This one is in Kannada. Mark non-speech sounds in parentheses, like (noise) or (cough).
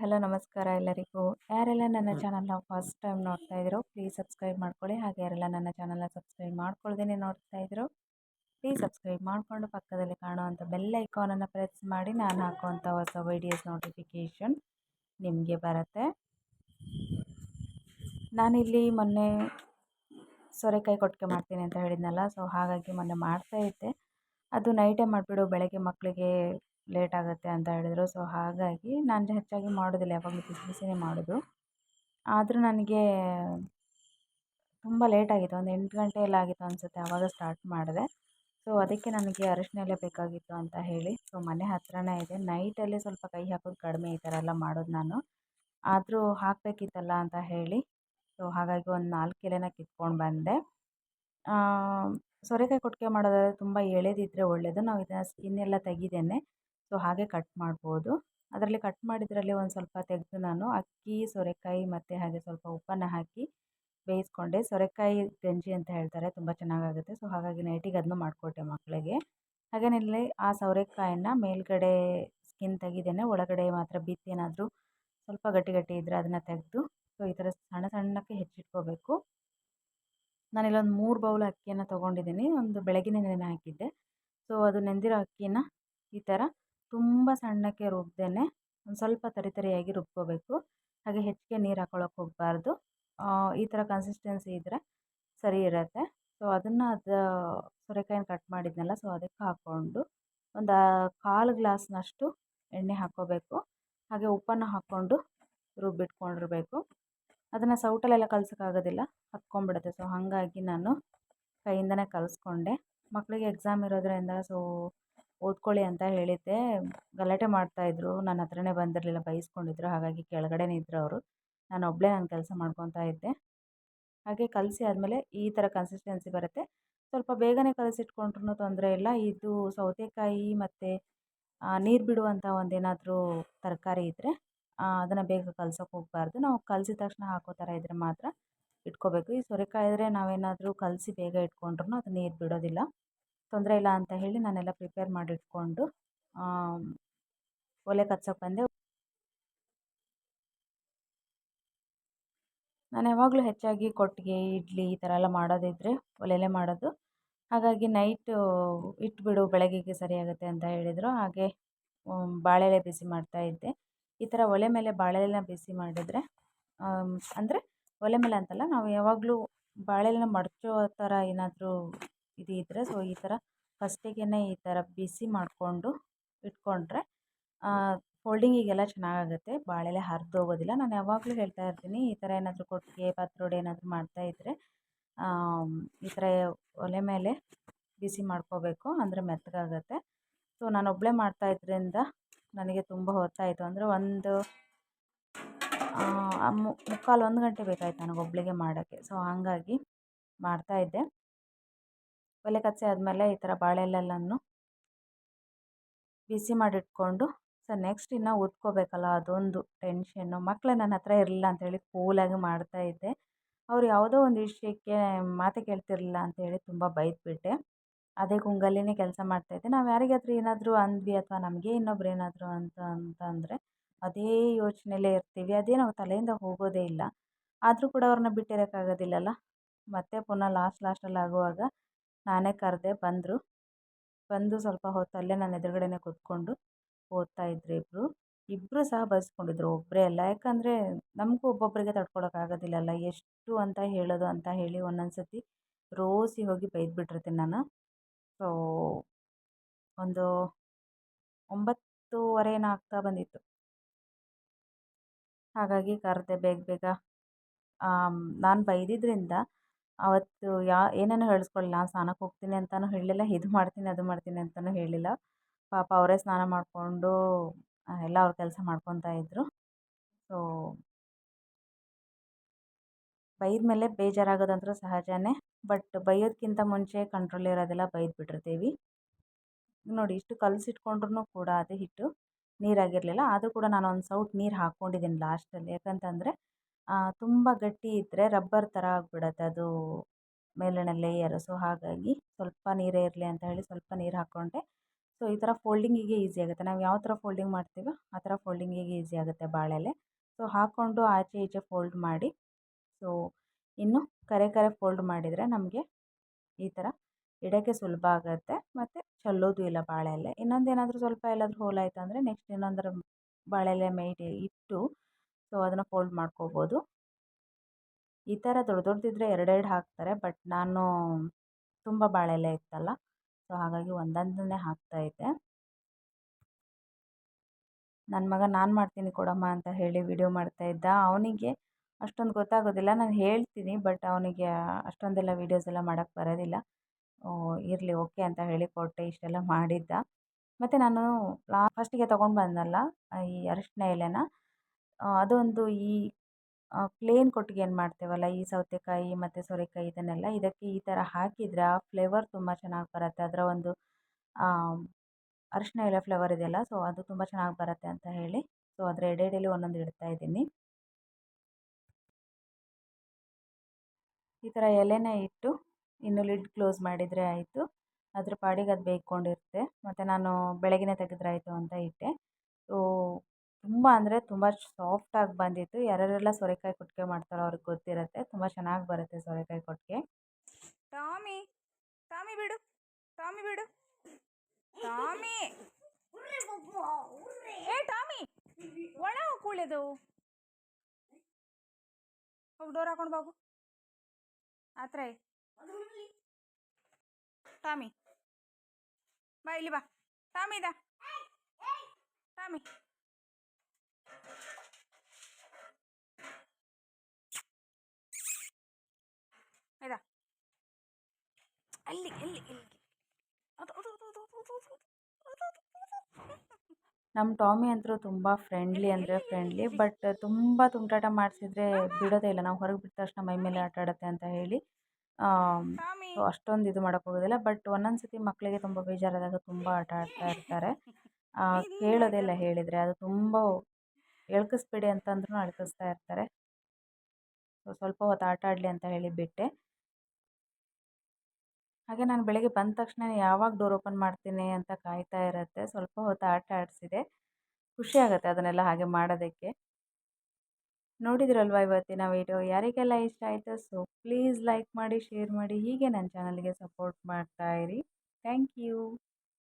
ಹಲೋ ನಮಸ್ಕಾರ ಎಲ್ಲರಿಗೂ. ಯಾರೆಲ್ಲ ನನ್ನ ಚಾನಲ್ನ ಫಸ್ಟ್ ಟೈಮ್ ನೋಡ್ತಾ ಇದ್ರು ಪ್ಲೀಸ್ ಸಬ್ಸ್ಕ್ರೈಬ್ ಮಾಡ್ಕೊಳ್ಳಿ. ಹಾಗೆ ಯಾರೆಲ್ಲ ನನ್ನ ಚಾನಲ್ನ ಸಬ್ಸ್ಕ್ರೈಬ್ ಮಾಡ್ಕೊಳ್ದೇ ನೋಡ್ತಾ ಇದ್ರು ಪ್ಲೀಸ್ ಸಬ್ಸ್ಕ್ರೈಬ್ ಮಾಡಿಕೊಂಡು ಪಕ್ಕದಲ್ಲಿ ಕಾಣುವಂಥ ಬೆಲ್ ಐಕಾನನ್ನು ಪ್ರೆಸ್ ಮಾಡಿ. ನಾನು ಹಾಕುವಂಥ ಹೊಸ ವೀಡಿಯೋಸ್ ನೋಟಿಫಿಕೇಷನ್ ನಿಮಗೆ ಬರುತ್ತೆ. ನಾನಿಲ್ಲಿ ಮೊನ್ನೆ ಸೋರೆಕಾಯಿ ಕೊಟ್ಟಿಗೆ ಮಾಡ್ತೀನಿ ಅಂತ ಹೇಳಿದ್ನಲ್ಲ ಸೊ ಹಾಗಾಗಿ ಮೊನ್ನೆ ಮಾಡ್ತಾ ಇದ್ದೆ. ಅದು ನೈಟೇ ಮಾಡಿಬಿಡು ಬೆಳಗ್ಗೆ ಮಕ್ಕಳಿಗೆ ಲೇಟ್ ಆಗುತ್ತೆ ಅಂತ ಹೇಳಿದರು. ಸೊ ಹಾಗಾಗಿ ನಾನು ಹೆಚ್ಚಾಗಿ ಮಾಡೋದಿಲ್ಲ. ಯಾವಾಗಲೂ ಬಿಸಿ ಬಿಸಿನೇ ಮಾಡೋದು. ಆದರೂ ನನಗೆ ತುಂಬ ಲೇಟ್ ಆಗಿತ್ತು. ಒಂದು ಎಂಟು ಗಂಟೆ ಎಲ್ಲ ಆಗಿತ್ತು ಅನಿಸುತ್ತೆ. ಆವಾಗ ಸ್ಟಾರ್ಟ್ ಮಾಡಿದೆ. ಸೊ ಅದಕ್ಕೆ ನನಗೆ ಅರಿಶಿನ ಎಲೆ ಬೇಕಾಗಿತ್ತು ಅಂತ ಹೇಳಿ. ಸೊ ಮನೆ ಹತ್ರನೇ ಇದೆ. ನೈಟಲ್ಲಿ ಸ್ವಲ್ಪ ಕೈ ಹಾಕೋದು ಕಡಿಮೆ ಈ ಥರ ಎಲ್ಲ ಮಾಡೋದು ನಾನು. ಆದರೂ ಹಾಕಬೇಕಿತ್ತಲ್ಲ ಅಂತ ಹೇಳಿ. ಸೊ ಹಾಗಾಗಿ ಒಂದು ನಾಲ್ಕು ಎಲೆನ ಕಿತ್ಕೊಂಡು ಬಂದೆ. ಸೋರೆಕಾಯಿ ಕೊಟ್ಟಿಗೆ ಮಾಡೋದಾದರೆ ತುಂಬ ಎಳೆದಿದ್ದರೆ ಒಳ್ಳೆಯದು ನಾವು ಇದನ್ನು ಸ್ಕಿನ್ ಎಲ್ಲ ತೆಗೆದೇನೆ. ಸೊ, ಹಾಗೆ ಕಟ್ ಮಾಡ್ಬೋದು. ಅದರಲ್ಲಿ ಕಟ್ ಮಾಡಿದ್ರಲ್ಲಿ ಒಂದು ಸ್ವಲ್ಪ ತೆಗೆದು ನಾನು ಅಕ್ಕಿ, ಸೋರೆಕಾಯಿ ಮತ್ತು ಹಾಗೆ ಸ್ವಲ್ಪ ಉಪ್ಪನ್ನು ಹಾಕಿ ಬೇಯಿಸ್ಕೊಂಡೆ. ಸೋರೆಕಾಯಿ ಗಂಜಿ ಅಂತ ಹೇಳ್ತಾರೆ, ತುಂಬ ಚೆನ್ನಾಗಾಗುತ್ತೆ. ಸೊ, ಹಾಗಾಗಿ ನೈಟಿಗೆ ಅದನ್ನು ಮಾಡಿಕೊಟ್ಟೆ ಮಕ್ಕಳಿಗೆ. ಹಾಗೇನಿಲ್ಲಿ ಆ ಸೋರೆಕಾಯಿನ ಮೇಲ್ಗಡೆ ಸ್ಕಿನ್ ತೆಗೆದೇನೆ, ಒಳಗಡೆ ಮಾತ್ರ ಬಿತ್ತೇನಾದರೂ ಸ್ವಲ್ಪ ಗಟ್ಟಿ ಗಟ್ಟಿ ಇದ್ದರೆ ಅದನ್ನು ತೆಗೆದು, ಸೊ, ಈ ಥರ ಸಣ್ಣ ಸಣ್ಣಕ್ಕೆ ಹೆಚ್ಚಿಟ್ಕೋಬೇಕು. ನಾನಿಲ್ಲೊಂದು ಮೂರು ಬೌಲ್ ಅಕ್ಕಿಯನ್ನು ತೊಗೊಂಡಿದ್ದೀನಿ. ಒಂದು ಬೆಳಗಿನ ನೆನೆ ಹಾಕಿದ್ದೆ. ಸೊ, ಅದು ನೆಂದಿರೋ ಅಕ್ಕಿನ ಈ ಥರ ತುಂಬ ಸಣ್ಣಕ್ಕೆ ರುಬ್ಬದೇನೆ ಒಂದು ಸ್ವಲ್ಪ ತರಿ ತರಿಯಾಗಿ ರುಬ್ಕೋಬೇಕು. ಹಾಗೆ ಹೆಚ್ಚಿಗೆ ನೀರು ಹಾಕ್ಕೊಳ್ಳೋಕೆ ಹೋಗಬಾರ್ದು. ಈ ಥರ ಕನ್ಸಿಸ್ಟೆನ್ಸಿ ಇದ್ದರೆ ಸರಿ ಇರುತ್ತೆ. ಸೊ ಅದನ್ನು ಅದು ಸೋರೆಕಾಯಿನ ಕಟ್ ಮಾಡಿದ್ನಲ್ಲ ಸೊ ಅದಕ್ಕೆ ಹಾಕ್ಕೊಂಡು ಒಂದು ಕಾಲು ಗ್ಲಾಸ್ನಷ್ಟು ಎಣ್ಣೆ ಹಾಕ್ಕೋಬೇಕು ಹಾಗೆ ಉಪ್ಪನ್ನು ಹಾಕ್ಕೊಂಡು ರುಬ್ಬಿಟ್ಕೊಂಡಿರಬೇಕು. ಅದನ್ನು ಸೌಟಲ್ಲೆಲ್ಲ ಕಲ್ಸೋಕ್ಕಾಗೋದಿಲ್ಲ ಹತ್ಕೊಂಡ್ಬಿಡುತ್ತೆ. ಸೊ ಹಾಗಾಗಿ ನಾನು ಕೈಯಿಂದನೇ ಕಲಿಸ್ಕೊಂಡೆ. ಮಕ್ಕಳಿಗೆ ಎಕ್ಸಾಮ್ ಇರೋದರಿಂದ ಸೊ ಓದ್ಕೊಳ್ಳಿ ಅಂತ ಹೇಳಿದ್ದೆ. ಗಲಾಟೆ ಮಾಡ್ತಾಯಿದ್ರು ನನ್ನ ಹತ್ರನೇ ಬಂದಿರಲಿಲ್ಲ, ಬೈಸ್ಕೊಂಡಿದ್ರು. ಹಾಗಾಗಿ ಕೆಳಗಡೆನೇ ಇದ್ರು ಅವರು. ನಾನು ಒಬ್ಬಳೇ ನನ್ನ ಕೆಲಸ ಮಾಡ್ಕೊತಾ ಇದ್ದೆ. ಹಾಗೆ ಕಲಸಿ ಆದಮೇಲೆ ಈ ಥರ ಕನ್ಸಿಸ್ಟೆನ್ಸಿ ಬರುತ್ತೆ. ಸ್ವಲ್ಪ ಬೇಗನೆ ಕಲಸಿಟ್ಕೊಂಡ್ರೂ ತೊಂದರೆ ಇಲ್ಲ. ಇದು ಸೌತೆಕಾಯಿ ಮತ್ತು ನೀರು ಬಿಡುವಂಥ ಒಂದೇನಾದರೂ ತರಕಾರಿ ಇದ್ದರೆ ಅದನ್ನು ಬೇಗ ಕಲ್ಸೋಕೆ ಹೋಗಬಾರ್ದು. ನಾವು ಕಲಸಿದ ತಕ್ಷಣ ಹಾಕೋ ಥರ ಇದ್ದರೆ ಮಾತ್ರ ಇಟ್ಕೋಬೇಕು. ಈ ಸೋರೆಕಾಯಿ ಆದರೆ ನಾವೇನಾದರೂ ಕಲಸಿ ಬೇಗ ಇಟ್ಕೊಂಡ್ರೂ ಅದು ನೀರು ಬಿಡೋದಿಲ್ಲ. ತೊಂದರೆ ಇಲ್ಲ ಅಂತ ಹೇಳಿ ನಾನೆಲ್ಲ ಪ್ರಿಪೇರ್ ಮಾಡಿಟ್ಕೊಂಡು ಒಲೆ ಕಚ್ಚೋಕೆ ಬಂದೆ. ನಾನು ಯಾವಾಗಲೂ ಹೆಚ್ಚಾಗಿ ಕೊಟ್ಟಿಗೆ, ಇಡ್ಲಿ ಈ ಥರ ಎಲ್ಲ ಮಾಡೋದಿದ್ದರೆ ಒಲೆಯಲ್ಲೇ ಮಾಡೋದು. ಹಾಗಾಗಿ ನೈಟು ಇಟ್ಬಿಡು, ಬೆಳಗ್ಗೆಗೆ ಸರಿಯಾಗುತ್ತೆ ಅಂತ ಹೇಳಿದರು. ಹಾಗೆ ಬಾಳೆಲೆ ಬಿಸಿ ಮಾಡ್ತಾಯಿದ್ದೆ ಈ ಥರ ಒಲೆ ಮೇಲೆ ಬಾಳೆಲೆನ ಬಿಸಿ ಮಾಡಿದರೆ ಅಂದರೆ ಒಲೆ ಮೇಲೆ ಅಂತಲ್ಲ ನಾವು ಯಾವಾಗಲೂ ಬಾಳೆಲೆನ ಮಡಚೋ ಥರ ಏನಾದರೂ ಇದು ಇದ್ದರೆ ಸೊ ಈ ಥರ ಫಸ್ಟಿಗೆ ಈ ಥರ ಬಿಸಿ ಮಾಡಿಕೊಂಡು ಇಟ್ಕೊಂಡ್ರೆ ಫೋಲ್ಡಿಂಗಿಗೆಲ್ಲ ಚೆನ್ನಾಗಾಗುತ್ತೆ. ಬಾಳೆಲೆ ಹರಿದೋಗೋದಿಲ್ಲ ನಾನು ಯಾವಾಗಲೂ ಹೇಳ್ತಾ ಇರ್ತೀನಿ, ಈ ಥರ ಏನಾದರೂ ಕೊಟ್ಟಿಗೆ ಪಾತ್ರೋಡೆ ಏನಾದರೂ ಮಾಡ್ತಾ ಇದ್ದರೆ ಈ ಥರ ಒಲೆ ಮೇಲೆ ಬಿಸಿ ಮಾಡ್ಕೋಬೇಕು. ಅಂದರೆ ಮೆತ್ತಗಾಗತ್ತೆ. ಸೊ ನಾನು ಒಬ್ಬಳೇ ಮಾಡ್ತಾಯಿದ್ರಿಂದ ನನಗೆ ತುಂಬ ಹೊತ್ತಾಯಿತು. ಅಂದರೆ ಒಂದು ಮುಕ್ಕಾಲು ಒಂದು ಗಂಟೆ ಬೇಕಾಯ್ತು ನನಗೆ ಒಬ್ಬಳಿಗೆ ಮಾಡೋಕ್ಕೆ. ಸೊ ಹಾಗಾಗಿ ಮಾಡ್ತಾಯಿದ್ದೆ ಒಲೆ ಕಚ್ಚಿ ಆದಮೇಲೆ ಈ ಥರ ಬಾಳೆಲೆಲ್ಲನೂ ಬಿಸಿ ಮಾಡಿಟ್ಕೊಂಡು, ಸೊ ನೆಕ್ಸ್ಟ್ ಇನ್ನು ಉದ್ಕೋಬೇಕಲ್ಲ ಅದೊಂದು ಟೆನ್ಷನ್ನು ಮಕ್ಕಳು ನನ್ನ ಹತ್ರ ಇರಲಿಲ್ಲ ಅಂತೇಳಿ ಕೂಲಾಗಿ ಮಾಡ್ತಾಯಿದ್ದೆ ಅವ್ರು ಯಾವುದೋ ಒಂದು ವಿಷಯಕ್ಕೆ ಮಾತೇ ಕೇಳ್ತಿರಲಿಲ್ಲ ಅಂತೇಳಿ ತುಂಬ ಬೈದ್ಬಿಟ್ಟೆ. ಅದೇ ಗುಂಗಲ್ಲಿನೇ ಕೆಲಸ ಮಾಡ್ತಾಯಿದ್ದೆ ನಾವು ಯಾರಿಗಾದರೂ ಏನಾದರೂ ಅಂದ್ವಿ ಅಥವಾ ನಮಗೆ ಇನ್ನೊಬ್ರು ಏನಾದರೂ ಅಂತ ಅಂತ ಅಂದರೆ ಅದೇ ಯೋಚನೆಯಲ್ಲೇ ಇರ್ತೀವಿ. ಅದೇ ನಾವು ತಲೆಯಿಂದ ಹೋಗೋದೇ ಇಲ್ಲ. ಆದರೂ ಕೂಡ ಅವ್ರನ್ನ ಬಿಟ್ಟಿರೋಕ್ಕಾಗೋದಿಲ್ಲಲ್ಲ. ಮತ್ತೆ ಪುನಃ ಲಾಸ್ಟ್ ಲಾಸ್ಟಲ್ಲಿ ಆಗುವಾಗ ನಾನೇ ಕರೆದೆ ಬಂದರು. ಬಂದು ಸ್ವಲ್ಪ ಹೊತ್ತು ಅಲ್ಲೇ ನನ್ನ ಎದುರುಗಡೆನೇ ಕೂತ್ಕೊಂಡು ಓದ್ತಾ ಇದ್ರು ಇಬ್ಬರು ಇಬ್ಬರು ಸಹ ಬೈಸ್ಕೊಂಡಿದ್ರು ಒಬ್ಬರೇ ಅಲ್ಲ. ಯಾಕಂದರೆ ನಮಗೂ ಒಬ್ಬೊಬ್ಬರಿಗೆ ತಡ್ಕೊಳೋಕ್ಕಾಗೋದಿಲ್ಲಲ್ಲ ಎಷ್ಟು ಅಂತ ಹೇಳೋದು ಅಂತ ಹೇಳಿ ಒಂದೊಂದು ಸತಿ ರೋಸಿ ಹೋಗಿ ಬೈದ್ಬಿಟ್ಟಿರ್ತೀನಿ ನಾನು. ಸೊ ಒಂದು ಒಂಬತ್ತೂವರೆ ಏನೋ ಆಗ್ತಾ ಬಂದಿತ್ತು. ಹಾಗಾಗಿ ಕರೆದೆ ಬೇಗ ಬೇಗ. ನಾನು ಬೈದಿದ್ದರಿಂದ ಅವತ್ತು ಯಾ, ಏನೇನೋ ಹೇಳಿಸ್ಕೊಳ್ಳಿಲ್ಲ ನಾನು ಸ್ನಾನಕ್ಕೆ ಹೋಗ್ತೀನಿ ಅಂತಲೂ ಹೇಳಲಿಲ್ಲ, ಇದು ಮಾಡ್ತೀನಿ, ಅದು ಮಾಡ್ತೀನಿ ಅಂತಲೂ ಹೇಳಿಲ್ಲ ಪಾಪ ಅವರೇ ಸ್ನಾನ ಮಾಡಿಕೊಂಡು ಎಲ್ಲ ಅವ್ರ ಕೆಲಸ ಮಾಡ್ಕೊತಾ ಇದ್ದರು ಸೊ ಬೈದ ಮೇಲೆ ಬೇಜಾರಾಗೋದಂದ್ರೂ ಸಹಜನೇ, ಬಟ್ ಬೈಯೋದಕ್ಕಿಂತ ಮುಂಚೆ ಕಂಟ್ರೋಲ್ ಇರೋದೆಲ್ಲ ಬೈದು ಬಿಟ್ಟಿರ್ತೀವಿ. ನೋಡಿ, ಇಷ್ಟು ಕಲಸಿಟ್ಕೊಂಡ್ರೂ ಕೂಡ ಅದೇ ಹಿಟ್ಟು ನೀರಾಗಿರಲಿಲ್ಲ. ಆದರೂ ಕೂಡ ನಾನು ಒಂದು ಸೌಟ್ ನೀರು ಹಾಕ್ಕೊಂಡಿದ್ದೀನಿ ಲಾಸ್ಟಲ್ಲಿ ಯಾಕಂತಂದರೆ ತುಂಬ ಗಟ್ಟಿ ಇದ್ದರೆ ರಬ್ಬರ್ ಥರ ಆಗ್ಬಿಡತ್ತೆ ಅದು ಮೇಲಿನ ಲೇಯರು ಸೊ ಹಾಗಾಗಿ ಸ್ವಲ್ಪ ನೀರೇ ಇರಲಿ ಅಂತ ಹೇಳಿ ಸ್ವಲ್ಪ ನೀರು ಹಾಕ್ಕೊಂಡೆ ಸೊ ಈ ಥರ ಫೋಲ್ಡಿಂಗಿಗೆ ಈಸಿ ಆಗುತ್ತೆ. ನಾವು ಯಾವ ಥರ ಫೋಲ್ಡಿಂಗ್ ಮಾಡ್ತೀವೋ ಆ ಥರ ಫೋಲ್ಡಿಂಗಿಗೆ ಈಸಿ ಆಗುತ್ತೆ ಬಾಳೆಲೆ. ಸೊ ಹಾಕ್ಕೊಂಡು ಆಚೆ ಈಚೆ ಫೋಲ್ಡ್ ಮಾಡಿ. ಸೊ ಇನ್ನು ಕರೆ ಕರೆ ಫೋಲ್ಡ್ ಮಾಡಿದರೆ ನಮಗೆ ಈ ಥರ ಇಡೋಕ್ಕೆ ಸುಲಭ ಆಗುತ್ತೆ ಮತ್ತು ಚೆಲ್ಲೋದು ಇಲ್ಲ ಬಾಳೆಲೆ. ಇನ್ನೊಂದೇನಾದರೂ ಸ್ವಲ್ಪ ಎಲ್ಲಾದರೂ ಹೋಲಾಯ್ತು ಅಂದರೆ ನೆಕ್ಸ್ಟ್ ಇನ್ನೊಂದರ ಬಾಳೆಲೆ ಮೇಲೆ ಇಟ್ಟು ಸೊ, ಅದನ್ನು ಫೋಲ್ಡ್ ಮಾಡ್ಕೋಬೋದು. ಈ ಥರ ದೊಡ್ಡ ದೊಡ್ಡದಿದ್ರೆ ಎರಡೆರಡು ಹಾಕ್ತಾರೆ, ಬಟ್ ನಾನು ತುಂಬ ಬಾಳೆಲೆ ಇತ್ತಲ್ಲ, ಸೊ, ಹಾಗಾಗಿ ಒಂದೊಂದನ್ನೇ ಹಾಕ್ತಾಯಿದ್ದೆ ನನ್ನ ಮಗ ನಾನು ಮಾಡ್ತೀನಿ ಕೊಡಮ್ಮ ಅಂತ ಹೇಳಿ ವಿಡಿಯೋ ಮಾಡ್ತಾ ಇದ್ದ. ಅವನಿಗೆ ಅಷ್ಟೊಂದು ಗೊತ್ತಾಗೋದಿಲ್ಲ, ನಾನು ಹೇಳ್ತೀನಿ, ಬಟ್ ಅವನಿಗೆ ಅಷ್ಟೊಂದೆಲ್ಲ ವೀಡಿಯೋಸ್ ಎಲ್ಲ ಮಾಡೋಕ್ಕೆ ಬರೋದಿಲ್ಲ. ಇರಲಿ, ಓಕೆ ಅಂತ ಹೇಳಿ ಕೊಟ್ಟೆ, ಇಷ್ಟೆಲ್ಲ ಮಾಡಿದ್ದ. ಮತ್ತು ನಾನು ಲಾ ಫಸ್ಟಿಗೆ ತೊಗೊಂಡು ಬಂದನಲ್ಲ, ಈ ಅರಿಶಿನ ಎಲೆನ ಅದೊಂದು ಈ ಪ್ಲೇನ್ ಕೊಟ್ಟಿಗೆ ಏನು ಮಾಡ್ತೇವಲ್ಲ, ಈ ಸೌತೆಕಾಯಿ ಮತ್ತು ಸೋರೆಕಾಯಿ ಇದನ್ನೆಲ್ಲ ಇದಕ್ಕೆ ಈ ಥರ ಹಾಕಿದರೆ ಆ ಫ್ಲೇವರ್ ತುಂಬ ಚೆನ್ನಾಗಿ ಬರುತ್ತೆ. ಅದರ ಒಂದು ಅರಿಶಿನ ಎಲೆ ಫ್ಲೇವರ್ ಇದೆಯಲ್ಲ ಸೊ ಅದು ತುಂಬ ಚೆನ್ನಾಗಿ ಬರುತ್ತೆ ಅಂತ ಹೇಳಿ ಸೊ ಅದರ ಎಡೆ ಒಂದೊಂದು ಇಡ್ತಾ ಇದ್ದೀನಿ. ಈ ಥರ ಎಲೆನೇ ಇಟ್ಟು ಇನ್ನು ಲಿಡ್ ಕ್ಲೋಸ್ ಮಾಡಿದರೆ ಆಯಿತು. ಅದ್ರ ಪಾಡಿಗೆ ಅದು ಬೇಯ್ಕೊಂಡಿರುತ್ತೆ. ಮತ್ತು ನಾನು ಬೆಳಗ್ಗೆನೇ ತೆಗೆದ್ರಾಯಿತು ಅಂತ ಇಟ್ಟೆ. ಸೊ ತುಂಬ ಅಂದರೆ ತುಂಬ ಸಾಫ್ಟಾಗಿ ಬಂದಿತ್ತು. ಯಾರ್ಯಾರೆಲ್ಲ ಸೋರೆಕಾಯಿ ಕೊಟ್ಟಿಗೆ ಮಾಡ್ತಾರೋ ಅವ್ರಿಗೆ ಗೊತ್ತಿರುತ್ತೆ. ತುಂಬ ಚೆನ್ನಾಗಿ ಬರುತ್ತೆ ಸೋರೆಕಾಯಿ ಕೊಟ್ಟಿಗೆ. ಟಾಮಿ ಟಾಮಿ ಬಿಡು ಟಾಮಿ ಬಿಡು. ಟಾಮಿ. ಏ ಟಾಮಿ, ಒಳ ಕೂಳೆದು. ಹೋಗಿ ಡೋರ್ ಹಾಕೊಂಡು ಬಾಗು. ಆತ್ರ. ಟಾಮಿ. ಬಾ, ಇಲ್ಲಿ ಬಾ. ಟಾಮಿ ಇದ. ಟಾಮಿ. ಅಲ್ಲಿ ಇಲ್ಲಿ ನಮ್ಮ ಟಾಮಿ ಅಂತೂ ತುಂಬ ಫ್ರೆಂಡ್ಲಿ ಅಂದರೆ ಫ್ರೆಂಡ್ಲಿ ಬಟ್ ತುಂಬ ತುಂಟಾಟ ಮಾಡಿಸಿದ್ರೆ ಬಿಡೋದೇ ಇಲ್ಲ. ನಾವು ಹೊರಗೆ ಬಿಟ್ಟ ತಕ್ಷಣ ಮೈ ಮೇಲೆ ಆಟಾಡುತ್ತೆ ಅಂತ ಹೇಳಿ. ಸೊ ಅಷ್ಟೊಂದು ಇದು ಮಾಡೋಕ್ಕೋಗೋದಿಲ್ಲ ಬಟ್ ಒಂದೊಂದು ಸತಿ ಮಕ್ಕಳಿಗೆ ತುಂಬ ಬೇಜಾರಾದಾಗ ತುಂಬ ಆಟ ಆಡ್ತಾ ಇರ್ತಾರೆ. (laughs) ಕೇಳೋದೆಲ್ಲ ಹೇಳಿದರೆ ಅದು ತುಂಬ ಎಳ್ಕಿಸ್ಬೇಡಿ ಅಂತಂದ್ರೂ ಅಳ್ಕಿಸ್ತಾ ಇರ್ತಾರೆ. ಸ್ವಲ್ಪ ಹೊತ್ತು ಆಟ ಆಡಲಿ ಅಂತ ಹೇಳಿ ಬಿಟ್ಟೆ ಹಾಗೆ ನಾನು ಬೆಳಗ್ಗೆ ಬಂದ ತಕ್ಷಣ ಯಾವಾಗ ಡೋರ್ ಓಪನ್ ಮಾಡ್ತೀನಿ ಅಂತ ಕಾಯ್ತಾ ಇರುತ್ತೆ. ಸ್ವಲ್ಪ ಹೊತ್ತು ಆಟ ಆಡಿಸಿದೆ. ಖುಷಿ ಆಗುತ್ತೆ ಅದನ್ನೆಲ್ಲ ಹಾಗೆ ಮಾಡೋದಕ್ಕೆ. ನೋಡಿದ್ರಲ್ವ ಇವತ್ತಿನ ವೀಡಿಯೋ ಯಾರಿಗೆಲ್ಲ ಇಷ್ಟ ಆಯಿತು ಸೊ ಪ್ಲೀಸ್ ಲೈಕ್ ಮಾಡಿ ಶೇರ್ ಮಾಡಿ, ಹೀಗೆ ನನ್ನ ಚಾನಲ್ಗೆ ಸಪೋರ್ಟ್ ಮಾಡ್ತಾ ಇರಿ. Thank you